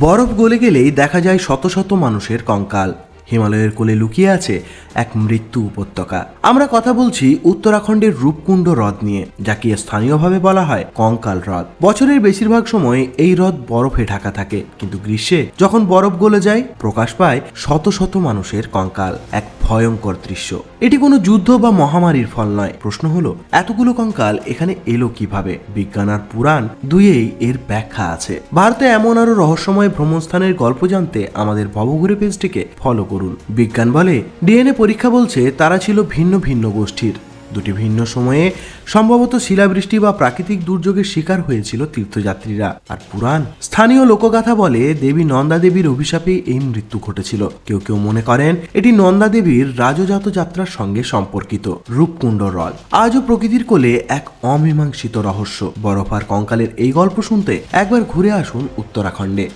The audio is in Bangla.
বরফ গলে গেলেই দেখা যায় শত শত মানুষের কঙ্কাল। হিমালয়ের কোলে লুকিয়ে আছে এক মৃত্যু উপত্যকা। আমরা কথা বলছি উত্তরাখণ্ডের রূপকুণ্ড হ্রদ নিয়ে যাকে স্থানীয়ভাবে বলা হয় কঙ্কাল হ্রদ। বছরের বেশিরভাগ সময় এই হ্রদ বরফে ঢাকা থাকে, কিন্তু গ্রীষ্মে যখন বরফ গলে যায়, প্রকাশ পায় শত শত মানুষের কঙ্কাল, এক ভয়ঙ্কর দৃশ্য। এটি কোনো যুদ্ধ বা মহামারীর ফল নয়। প্রশ্ন হলো, এতগুলো কঙ্কাল এখানে এলো কীভাবে? বিজ্ঞান আর পুরাণ দুইয়েই এর ব্যাখ্যা আছে। ভারতে এমন আরও রহস্যময় ভ্রমণস্থানের গল্প জানতে আমাদের ভবঘুরে পেজটিকে ফলো করুন। বিজ্ঞান বলে, ডিএনএ পরীক্ষা বলছে তারা ছিল ভিন্ন ভিন্ন গোষ্ঠীর। দুটি ভিন্ন সময়ে সম্ভবত শিলাবৃষ্টি বা প্রাকৃতিক দুর্যোগের শিকার হয়েছিল তীর্থযাত্রীরা। আর পুরাণ, স্থানীয় লোকগাথা বলে, দেবী নন্দা দেবীর অভিশাপে এই মৃত্যু ঘটেছিল। কেউ কেউ মনে করেন, এটি নন্দা দেবীর রাজজাত যাত্রার সঙ্গে সম্পর্কিত, রূপকুণ্ড হ্রদ আজও প্রকৃতির কোলে এক অমীমাংসিত রহস্য। বরফ আর কঙ্কালের এই গল্প শুনতে একবার ঘুরে আসুন উত্তরাখণ্ডে।